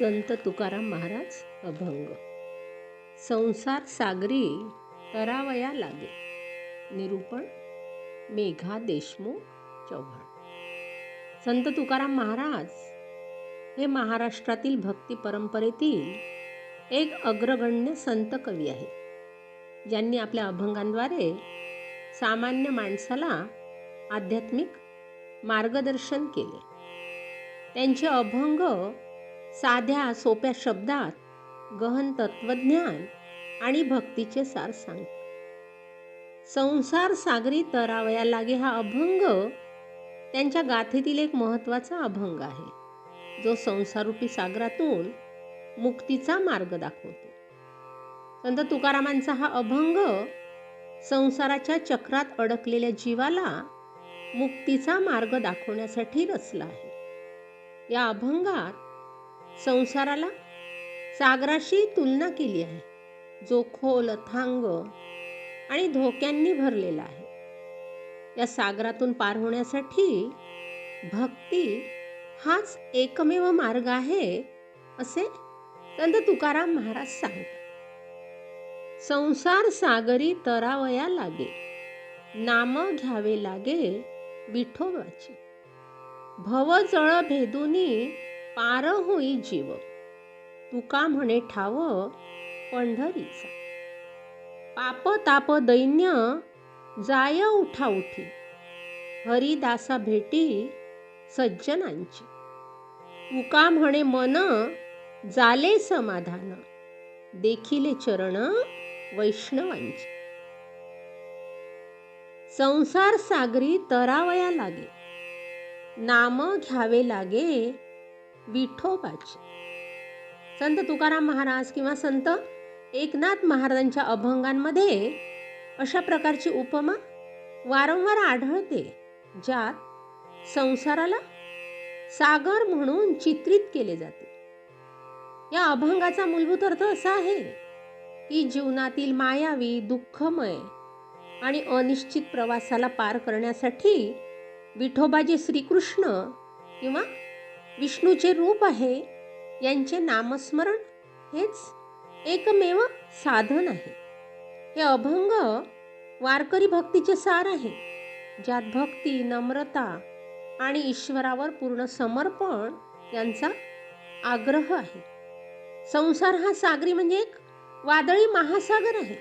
संत तुकाराम महाराज अभंग. संसार सागरी तरावया लागे. निरूपण मेघा देशमुख चव्हाण संत तुकाराम महाराज हे महाराष्ट्रातील भक्ती परंपरेतील एक अग्रगण्य संत कवी आहेत. ज्यांनी आपल्या अभंगांद्वारे सामान्य माणसाला आध्यात्मिक मार्गदर्शन केले. त्यांचे अभंग साध्या सोप्या शब्दात गहन तत्वज्ञान आणि भक्तीचे सार सांगतात संसार सागरी तरावया लागे हा अभंग त्यांच्या गाथेतील एक महत्त्वाचा अभंग आहे. जो संसारूपी सागरातून मुक्तीचा मार्ग दाखवतो. संत तुकारामांचा हा अभंग संसाराच्या चक्रात अडकलेल्या जीवाला मुक्तीचा मार्ग दाखवण्यासाठी रचला आहे. या अभंगात संसाराला सागराशी तुलना केली आहे. जो खोल थांग आणि धोक्यांनी भरलेला आहे. या सागरातून पार होण्यासाठी भक्ती हाच एकमेव मार्ग आहे असे संत तुकाराम महाराज सांगतात. संसार सागरी तरावया लागे नाम घ्यावे लागे विठोबाचे. भवजळ भेदुनी पार होई जीव. तुका म्हणे ठाव पंढरीचा. पाप ताप दैन्य जाय उठा उठी. हरिदासा भेटी सज्जनांची. तुका म्हणे मन जाले समाधान. देखिले चरण वैष्णवांची. संसार सागरी तरावया लागे. नाम घ्यावे लागे विठोबाची. संत तुकाराम महाराज किंवा संत एकनाथ महाराजांच्या अभंगांमध्ये अशा प्रकारची उपमा वारंवार आढळते ज्यात संसाराला सागर म्हणून चित्रित केले जाते. या अभंगाचा मूलभूत अर्थ असा आहे की जीवनातील मायावी दुःखमय आणि अनिश्चित प्रवासाला पार करण्यासाठी विठोबाजी श्रीकृष्ण किंवा विष्णूचे रूप आहे. यांचे नामस्मरण हेच एकमेव साधन आहे. हे अभंग वारकरी भक्तीचे सार आहे. ज्यात भक्ती नम्रता आणि ईश्वरावर पूर्ण समर्पण यांचा आग्रह आहे. संसार हा सागरी म्हणजे एक वादळी महासागर आहे.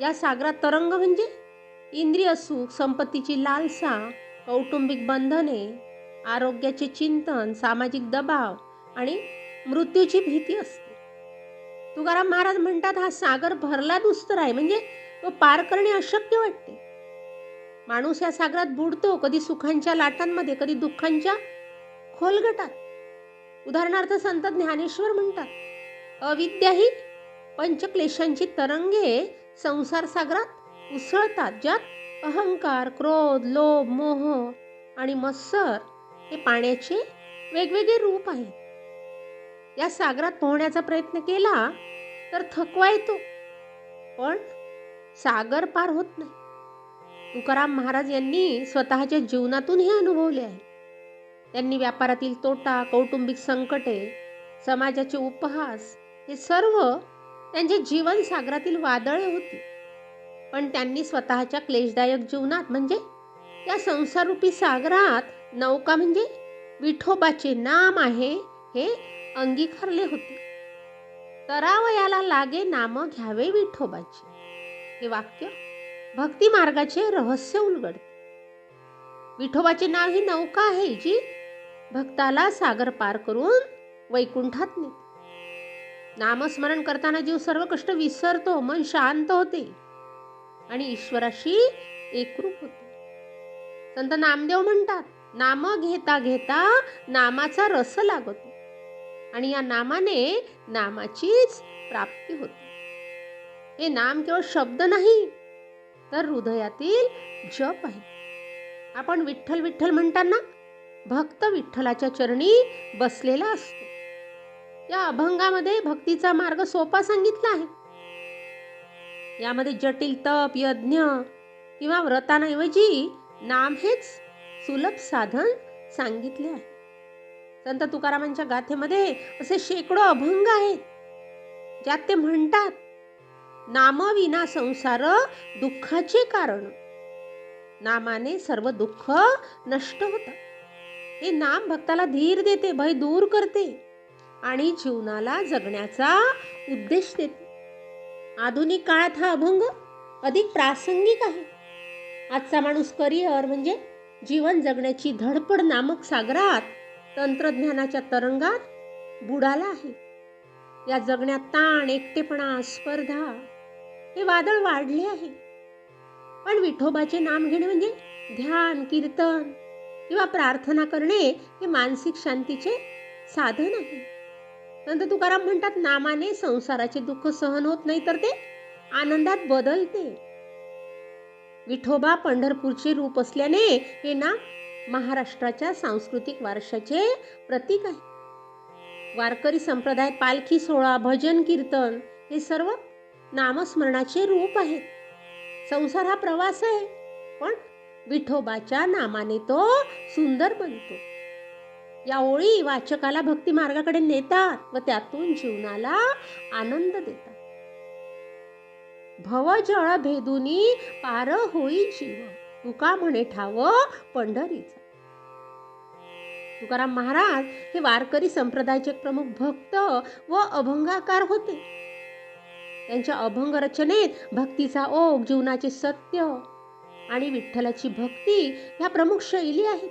या सागरात तरंग म्हणजे इंद्रिय सुख संपत्तीची लालसा कौटुंबिक बंधने आरोग्याचे चिंतन सामाजिक दबाव आणि मृत्यूची भीती असते. तुकाराम महाराज म्हणतात हा सागर भरला दुस्तर आहे. म्हणजे तो पार करणे अशक्य वाटते. माणूस या सागरात बुडतो कधी सुखांच्या लाटांमध्ये कधी दुःखांच्या खोलगटात. उदाहरणार्थ संत ज्ञानेश्वर म्हणतात अविद्या ही पंचक्लेशांची तरंगे संसार सागरात उसळतात ज्यात अहंकार क्रोध लोभ मोह आणि मत्सर हे पाण्याचे वेगवेगळे रूप आहेत. या सागरात पोहण्याचा प्रयत्न केला तर थकवा येतो. पण सागर पार होत नाही. तुकाराम महाराज यांनी स्वतःच्या जीवनातून हे अनुभवले आहे. त्यांनी व्यापारातील तोटा कौटुंबिक संकटे समाजाचे उपहास हे सर्व त्यांचे जीवन सागरातील वादळे होती. पण त्यांनी स्वतःच्या क्लेशदायक जीवनात म्हणजे या संसाररूपी सागरात नौका म्हणजे विठोबाचे नाम आहे हे अंगीकारले होते. तरावयाला लागे नाम घ्यावे विठोबाचे. हे वाक्य भक्ती मार्गाचे रहस्य उलगडते. विठोबाचे नाव ही नौका आहे जी भक्ताला सागर पार करून वैकुंठात नेते. नामस्मरण करताना जीव सर्व कष्ट विसरतो मन शांत होते आणि ईश्वराशी एकरूप होते. संत नामदेव म्हणतात नाम घेता घेता नामाचा रस लागतो. आणि या नामाने नामाचीच प्राप्ती होते. हे नाम केवळ शब्द नाही तर हृदयातील जप आहे. आपण विठ्ठल विठ्ठल म्हणताना भक्त विठ्ठलाच्या चरणी बसलेला असतो. या अभंगामध्ये भक्तीचा मार्ग सोपा सांगितला आहे. यामध्ये जटिल तप यज्ञ किंवा व्रतांऐवजी नाम हेच सुलभ साधन सांगितले आहे. संत तुकारामांच्या गाथेमध्ये असे शेकडो अभंग आहेत. ज्यात ते म्हणतात नामविना संसार दुःखाचे कारण. नामाने सर्व दुःख नष्ट होतं. हे नाम भक्ताला धीर देते भय दूर करते आणि जीवनाला जगण्याचा उद्देश देते. आधुनिक काळात हा अभंग अधिक प्रासंगिक आहे. आजचा माणूस करिअर म्हणजे जीवन जगण्याची धडपड नामक सागरात तंत्रज्ञानाच्या तरंगात बुडाला आहे. या जगण्यात ताण एकटेपणा स्पर्धा हे वादळ वाढले आहे. पण विठोबाचे नाम घेणे म्हणजे ध्यान कीर्तन किंवा प्रार्थना करणे हे मानसिक शांतीचे साधन आहे. नंतर तुकाराम म्हणतात नामाने संसाराचे दुःख सहन होत नाही तर ते आनंदात बदलते. विठोबा पंढरपूरचे रूप असल्याने हे ना महाराष्ट्राच्या सांस्कृतिक वारशाचे प्रतीक आहे. वारकरी संप्रदायात पालखी सोहळा भजन कीर्तन हे सर्व नामस्मरणाचे रूप आहेत संसार हा प्रवास आहे पण विठोबाच्या नामाने तो सुंदर बनतो. या ओळी वाचकाला भक्ती मार्गाकडे नेतात व त्यातून जीवनाला आनंद देतात. भवजळ भेदुनी पार होई जीव. तुका म्हणे ठाव पंढरीचा. तुकाराम महाराज हे वारकरी संप्रदायाचे प्रमुख भक्त व अभंगाकार होते. त्यांच्या अभंग रचनेत भक्तीचा ओघ जीवनाचे सत्य आणि विठ्ठलाची भक्ती ह्या प्रमुख शैली आहेत.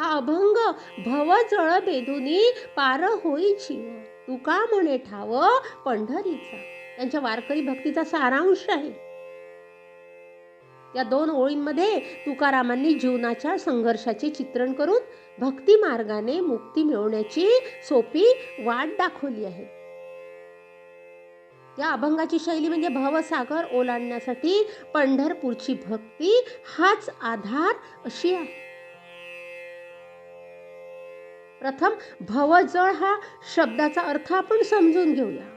हा अभंग भव जळ बेदुनी पार होई जीव. तुका म्हणे ठाव पंढरीचा. त्यांच्या वारकरी भक्तीचा सारांश आहे. या दोन ओळींमध्ये तुकारामांनी जीवनाच्या संघर्षाचे चित्रण करून भक्ती मार्गाने मुक्ती मिळवण्याची सोपी वाट दाखवली आहे. या अभंगाची शैली म्हणजे भवसागर ओलांडण्यासाठी पंढरपूरची भक्ती हाच आधार अशी आहे. प्रथम भवजळ हा शब्दाचा अर्थ आपण समजून घेऊया.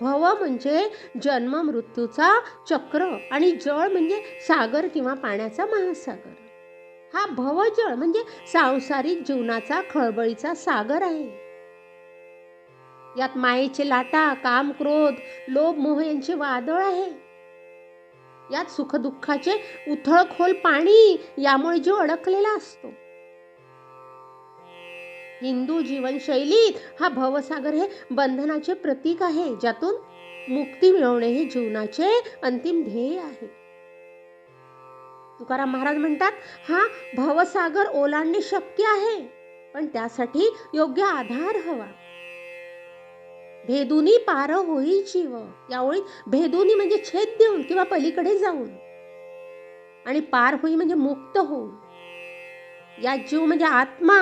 भव म्हणजे जन्म मृत्यूचा चक्र आणि जळ म्हणजे सागर किंवा पाण्याचा महासागर. हा भवजळ म्हणजे सांसारिक जीवनाचा खळबळीचा सागर आहे. यात मायेचे लाटा काम क्रोध लोभ मोह यांचे वादळ आहे. यात सुखदुःखाचे उथळ खोल पाणी यामुळे जीव अडकलेला असतो. हिंदू जीवनशैलीत हा भवसागर हे बंधनाचे प्रतीक आहे ज्यातून मुक्ती मिळवणे हे जीवनाचे अंतिम ध्येय आहे. तुकाराम महाराज म्हणतात हा भवसागर ओलांडणे शक्य आहे पण त्यासाठी योग्य आधार हवा. भेदुनी पार होई जीव यावेळी भेदुनी म्हणजे छेद देऊन किंवा पलीकडे जाऊन. आणि पार होई म्हणजे मुक्त होऊन. या जीव म्हणजे आत्मा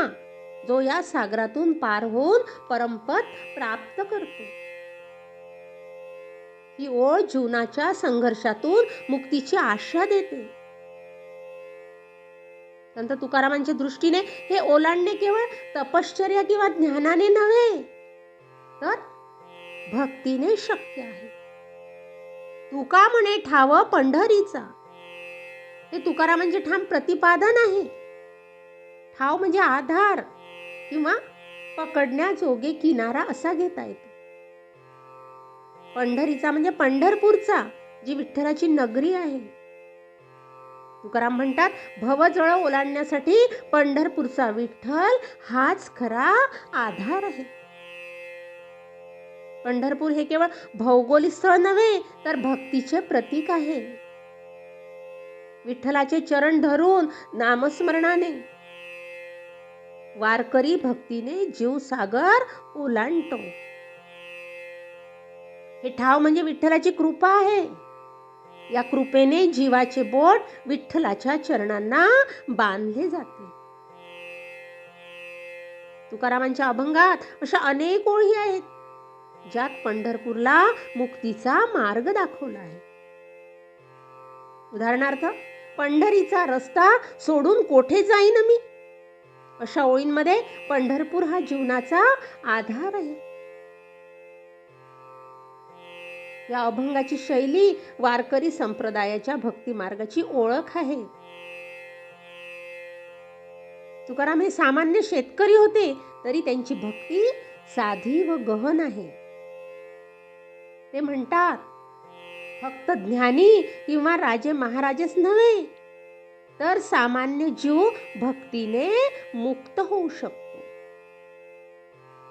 जो या सागरातून पार होऊन परमपद प्राप्त करतो. ही ओळ जीवनाच्या संघर्षातून मुक्तीची आशा देते. संत तुकारामांच्या दृष्टीने हे ओलांडणे केवळ तपश्चर्या किंवा ज्ञानाने नव्हे तर भक्तीने शक्य आहे. तुका म्हणे ठाव पंढरीचा. हे तुकारामांचे ठाम प्रतिपादन आहे. ठाव म्हणजे आधार. किंवा पकडण्याजोगे किनारा असा घेता येतो. पंढरीचा म्हणजे पंढरपूरचा जी विठ्ठलाची नगरी आहे. तुकाराम म्हणतात भवजळ ओलांडण्यासाठी पंढरपूरचा विठ्ठल हाच खरा आधार आहे. पंढरपूर हे केवळ भौगोलिक स्थळ नव्हे तर भक्तीचे प्रतीक आहे. विठ्ठलाचे चरण धरून नामस्मरणाने वारकरी भक्तीने जीव सागर ओलांडतो. हे ठाव म्हणजे विठ्ठलाची कृपा आहे. या कृपेने जीवाचे बोट विठ्ठलाच्या चरणांना बांधले जाते. तुकारामांच्या अभंगात अशा अनेक ओळी आहेत ज्यात पंढरपूरला मुक्तीचा मार्ग दाखवला आहे. उदाहरणार्थ पंढरीचा रस्ता सोडून कोठे जाईन मी? अशा ओळींमध्ये पंढरपूर हा जीवनाचा आधार आहे. या अभंगाची शैली वारकरी संप्रदायाच्या भक्ती मार्गाची ओळख आहे. तुकाराम हे सामान्य शेतकरी होते तरी त्यांची भक्ती साधी व गहन आहे. ते म्हणतात फक्त ज्ञानी किंवा राजे महाराजेच नव्हे तर सामान्य जीव भक्तीने मुक्त होऊ शकतो.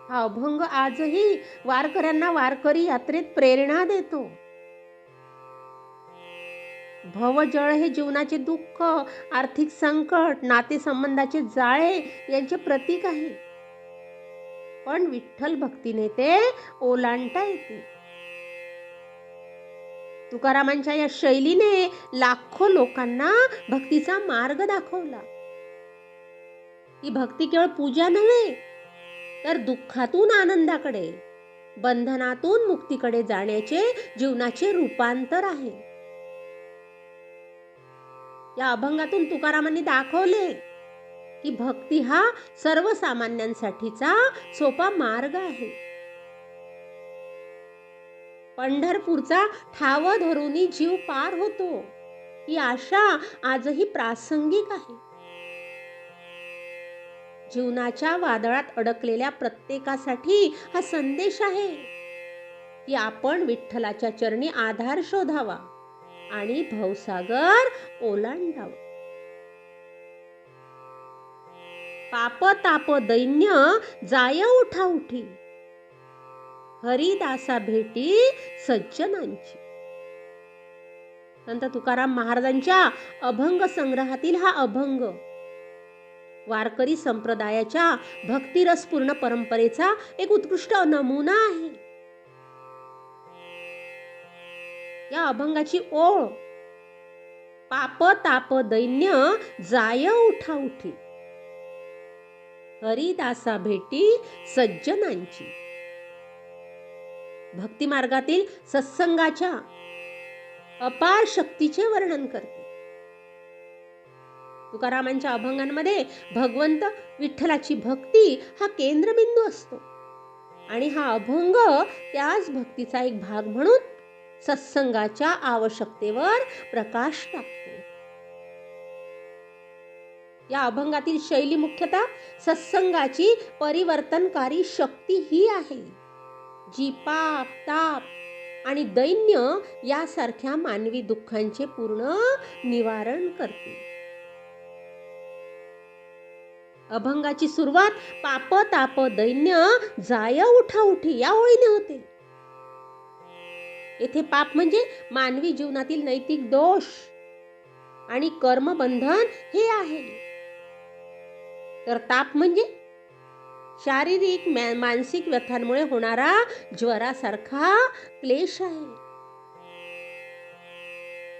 हा अभंग आजही वारकऱ्यांना वारकरी यात्रेत प्रेरणा देतो. भवजळ हे जीवनाचे दुःख आर्थिक संकट नातेसंबंधाचे जाळे यांचे प्रतीक आहे. पण विठ्ठल भक्तीने ते ओलांडता येते. तुकारामांच्या या शैलीने लाखो लोकांना भक्तीचा मार्ग दाखवला. ही भक्ती केवळ पूजा नव्हे तर दुःखातून आनंदाकडे बंधनातून मुक्तीकडे जाण्याचे जीवनाचे रूपांतर आहे. या अभंगातून तुकारामांनी दाखवले की भक्ती हा सर्वसामान्यांसाठीचा सोपा मार्ग आहे. पंढरपूरचा ठाव धरूनी जीव पार होतो. ही आशा आजही प्रासंगिक आहे. जीवनाच्या वादळात अडकलेल्या प्रत्येकासाठी हा संदेश आहे की आपण विठ्ठलाच्या चरणी आधार शोधावा आणि भवसागर ओलांडावा. पाप ताप दैन्य जाय उठा उठी. हरिदासा भेटी सज्जनांची. संत तुकाराम महाराजांच्या अभंग संग्रहातील हा अभंग वारकरी संप्रदायाच्या भक्तिरसपूर्ण परंपरेचा एक उत्कृष्ट नमुना आहे. या अभंगाची ओळ पाप ताप दैन्य जाय उठा उठी. हरिदासा भेटी सज्जनांची. भक्ती मार्गातील सत्संगाच्या अपार शक्तीचे वर्णन करते. तुकारामांच्या अभंगांमध्ये भगवंत विठ्ठलाची भक्ती हा केंद्रबिंदू असतो आणि हा अभंग त्याच भक्तीचा एक भाग म्हणून सत्संगाच्या आवश्यकतेवर प्रकाश टाकतो. या अभंगातील शैली मुख्यतः सत्संगाची परिवर्तनकारी शक्ती ही आहे. जी पाप ताप आणि दैन्य यासारख्या मानवी दुःखांचे पूर्ण निवारण करते. अभंगाची सुरुवात पाप ताप दैन्य जाय उठा उठी या ओळीने होते. येथे पाप म्हणजे मानवी जीवनातील नैतिक दोष आणि कर्मबंधन हे आहे. तर ताप म्हणजे शारीरिक मानसिक व्यथांमुळे होणारा ज्वरासारखा क्लेश आहे.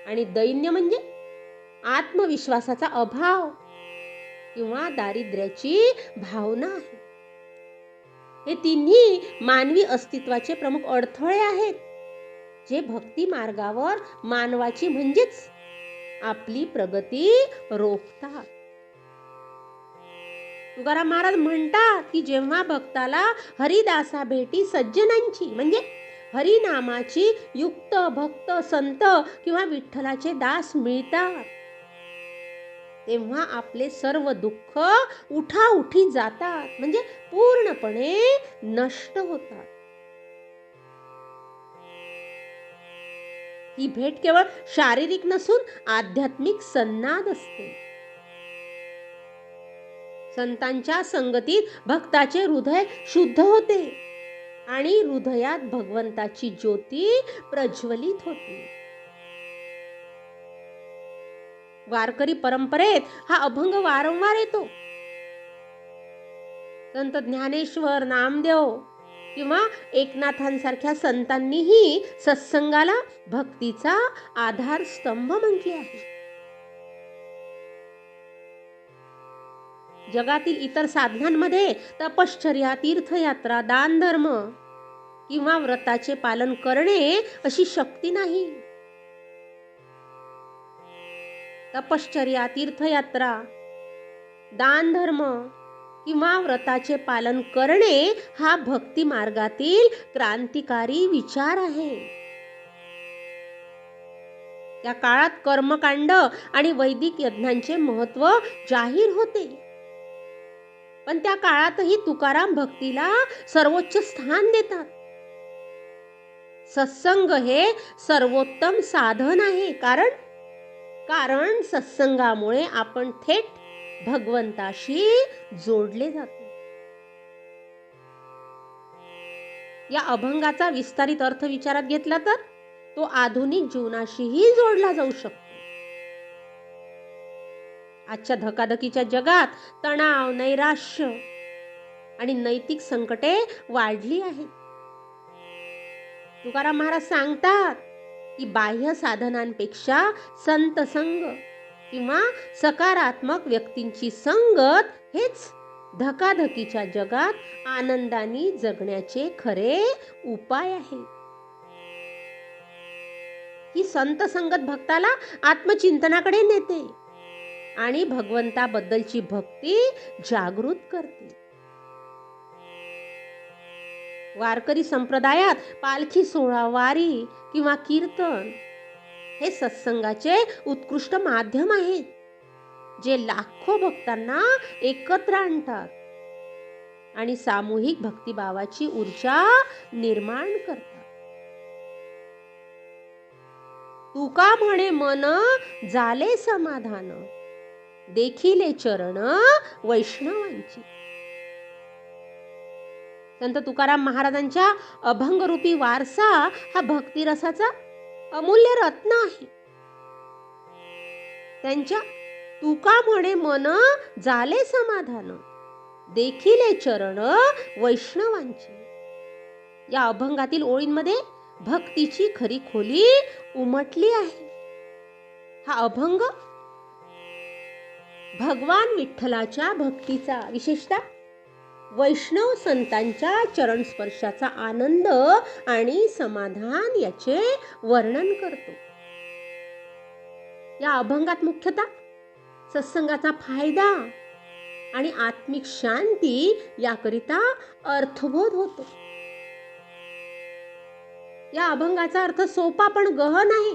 आणि दैन्य म्हणजे आत्मविश्वासाचा अभाव किंवा दारिद्र्याची भावना आहे. हे तिन्ही मानवी अस्तित्वाचे प्रमुख अडथळे आहेत जे भक्ती मार्गावर मानवाची म्हणजेच आपली प्रगती रोखतात. तुकाराम महाराज म्हणतात की जेव्हा भक्ताला हरिदासा भेटी सज्जनांची म्हणजे हरिनामाची युक्त भक्त संत किंवा विठ्ठलाचे दास मिळतात तेव्हा आपले सर्व दुःख उठाउठी जातात म्हणजे पूर्णपणे नष्ट होतात. ही भेट केवळ शारीरिक नसून आध्यात्मिक सन्नाद असते. संतांच्या संगतीत भक्ताचे हृदय शुद्ध होते आणि हृदयात भगवंताची ज्योती प्रज्वलित होते. वारकरी परंपरेत हा अभंग वारंवार येतो. संत ज्ञानेश्वर नामदेव किंवा एकनाथांसारख्या संतांनीही सत्संगाला भक्तीचा आधारस्तंभ म्हटले आहे. जगातील इतर साधनांमध्ये तपश्चर्या तीर्थयात्रा दान धर्म किंवा व्रताचे पालन करणे अशी शक्ती नाही. तपश्चर्या तीर्थयात्रा दान धर्म किंवा व्रताचे पालन करणे हा भक्ती मार्गातील क्रांतिकारी विचार आहे. त्या काळात कर्मकांड आणि वैदिक यज्ञांचे महत्त्व जाहीर होते. पण त्या काळातही तुकाराम भक्तीला सर्वोच्च स्थान देतात. सत्संग हे सर्वोत्तम साधन आहे. कारण कारण सत्संगामुळे आपण थेट भगवंताशी जोडले जातो. या अभंगाचा विस्तारित अर्थ विचारात घेतला तर तो आधुनिक जीवनाशीही जोडला जाऊ शकतो. आजच्या धकाधकीच्या जगात तणाव नैराश्य आणि नैतिक संकटे वाढली आहेत. तुकाराम महाराज सांगतात की बाह्य साधनांपेक्षा संत संग किंवा सकारात्मक व्यक्तींची संगत हेच धकाधकीच्या जगात आनंदाने जगण्याचे खरे उपाय आहे. ही संत संगत भक्ताला आत्मचिंतनाकडे नेते. आणि भगवंताबद्दलची भक्ती जागृत करते वारकरी संप्रदायात पालखी सोहळा वारी किंवा कीर्तन हे सत्संगाचे उत्कृष्ट माध्यम आहेत जे लाखो भक्तांना एकत्र आणतात आणि सामूहिक भक्तिभावाची ऊर्जा निर्माण करतात. तुका म्हणे मन झाले समाधान देखिले चरण वैष्णवांची. संत तुकाराम महाराजांच्या अभंगरूपी वारसा हा भक्तिरसाचा अमूल्य रत्न आहे. त्यांच्या तुका म्हणे मन झाले समाधान. देखिले चरण वैष्णवांची. या अभंगातील ओळींमध्ये भक्तीची खरी खोली उमटली आहे. हा अभंग भगवान विठ्ठलाच्या भक्तीचा विशेषतः वैष्णव संतांच्या चरण स्पर्शाचा आनंद आणि समाधान याचे वर्णन करतो. या अभंगात मुख्यतः सत्संगाचा फायदा आणि आत्मिक शांती याकरिता अर्थबोध होतो. या अभंगाचा अर्थ सोपा पण गहन आहे.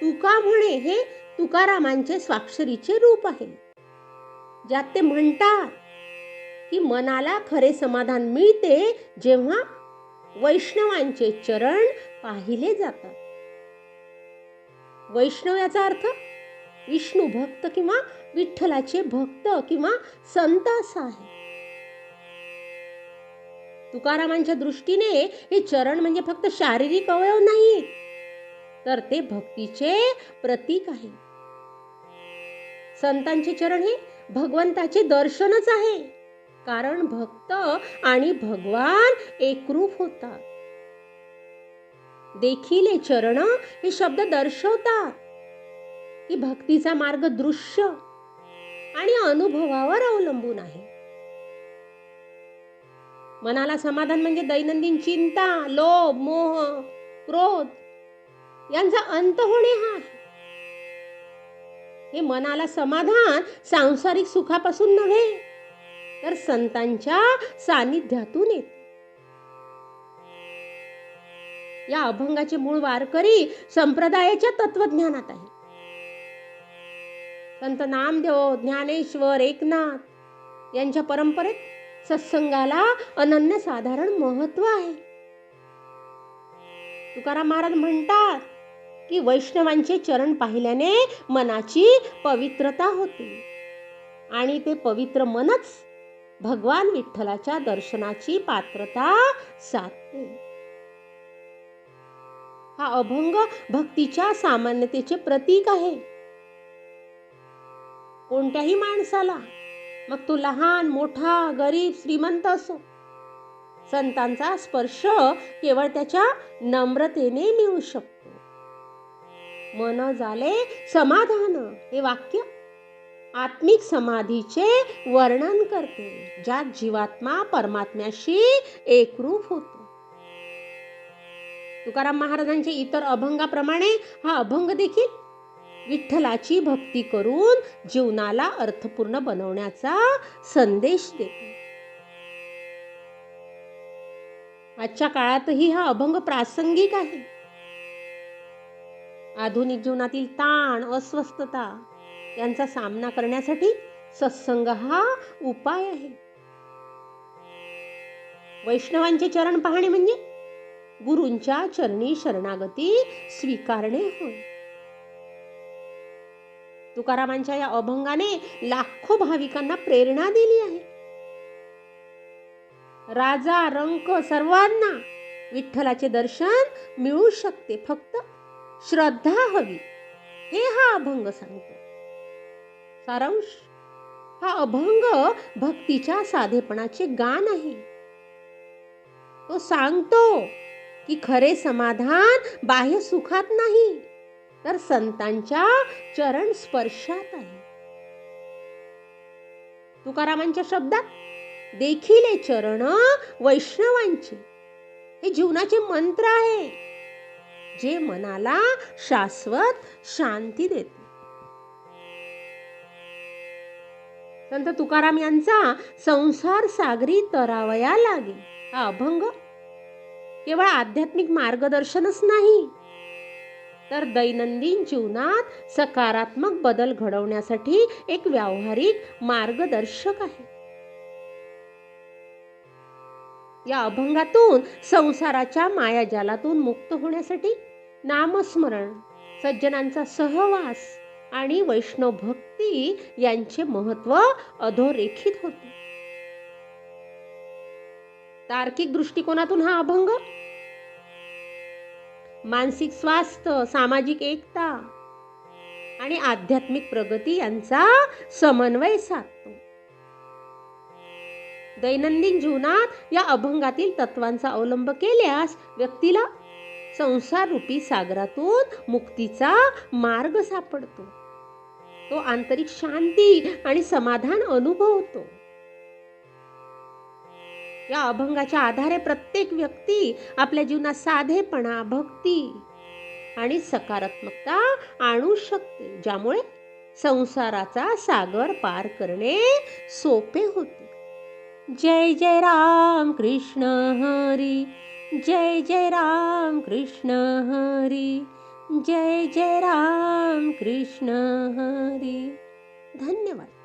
तुका म्हणे हे तुकारामांचे स्वाक्षरीचे रूप आहे. ज्यात ते म्हणतात की मनाला खरे समाधान मिळते जेव्हा वैष्णवांचे चरण पाहिले जातात. वैष्णव याचा अर्थ विष्णू भक्त किंवा विठ्ठलाचे भक्त किंवा संत असा आहे. तुकारामांच्या दृष्टीने हे चरण म्हणजे फक्त शारीरिक अवयव नाही तर ते भक्तीचे प्रतीक आहे. संतांचे चरण हे भगवंताचे दर्शनच आहे. कारण भक्त आणि भगवान एकरूप होतात. देखील चरण हे शब्द दर्शवतात. की भक्तीचा मार्ग दृश्य आणि अनुभवावर अवलंबून आहे. मनाला समाधान म्हणजे दैनंदिन चिंता लोभ मोह क्रोध यांचा अंत होणे हा आहे. हे मनाला समाधान सांसारिक सुखापासून नव्हे तर संतांच्या सानिध्यातून येते. या अभंगाचे मूळ वारकरी संप्रदायाच्या तत्वज्ञानात आहे संत नामदेव ज्ञानेश्वर एकनाथ यांच्या परंपरेत सत्संगाला अनन्य साधारण महत्त्व आहे. तुकाराम महाराज म्हणतात की वैष्णवांचे चरण पाहिल्याने मनाची पवित्रता होते. आणि ते पवित्र मनच भगवान विठ्ठलाच्या दर्शनाची पात्रता साधते. हा अभंग भक्तीच्या सामान्यतेचे प्रतीक आहे. कोणत्याही माणसाला मग तो लहान मोठा गरीब श्रीमंत असो संतांचा स्पर्श केवळ त्याच्या नम्रतेने मिळू शकतो. मन झाले समाधान. हे वाक्य आत्मिक समाधीचे वर्णन करते ज्यात जीवात्मा परमात्म्याशी एकरूप होतो. तुकाराम महाराजांचे इतर अभंगाप्रमाणे हा अभंग देखील विठ्ठलाची भक्ती करून जीवनाला अर्थपूर्ण बनवण्याचा संदेश देतो. आजच्या काळातही हा अभंग प्रासंगिक आहे. आधुनिक जीवनातील ताण अस्वस्थता यांचा सामना करण्यासाठी सत्संग हा उपाय आहे. वैष्णवांचे चरण पाहणे म्हणजे गुरूंच्या चरणी शरणागती स्वीकारणे होय. तुकारामांच्या या अभंगाने लाखो भाविकांना प्रेरणा दिली आहे. राजा रंक सर्वांना विठ्ठलाचे दर्शन मिळू शकते. फक्त श्रद्धा हवी. हे हा अभंग सांगतो. सारांश हा अभंग भक्तीच्या साधेपणाचे गान आहे. तो सांगतो की खरे समाधान बाह्य सुखात नाही तर संतांच्या चरण स्पर्शात आहे. तुकारामांच्या शब्दात देखील हे चरण वैष्णवांचे हे जीवनाचे मंत्र आहे. जे मनाला शाश्वत शांती देते. संत तुकाराम यांचा संसार सागरी तरावया लागेल हा अभंग. केवळ आध्यात्मिक मार्गदर्शनच नाही. तर दैनंदिन जीवनात सकारात्मक बदल घडवण्यासाठी एक व्यावहारिक मार्गदर्शक आहे. या अभंगातून संसाराच्या मायाजालातून मुक्त होण्यासाठी नामस्मरण सज्जनांचा सहवास आणि वैष्णव भक्ती यांचे महत्त्व अधोरेखित होते. तार्किक दृष्टिकोनातून हा अभंग? मानसिक स्वास्थ्य सामाजिक एकता आणि आध्यात्मिक प्रगती यांचा समन्वय साधतो. दैनंदिन जीवनात या अभंगातील तत्वांचा अवलंब केल्यास व्यक्तीला संसाररूपी सागरातून मुक्तीचा मार्ग सापडतो. तो आंतरिक शांती आणि समाधान अनुभवतो. या अभंगाच्या आधारे प्रत्येक व्यक्ती आपल्या जीवनात साधेपणा भक्ती आणि सकारात्मकता आणू शकते ज्यामुळे संसाराचा सागर पार करणे सोपे होते. जय जय राम कृष्ण हरी. जय जय राम कृष्ण हरी जय जय राम कृष्ण हरी। धन्यवाद।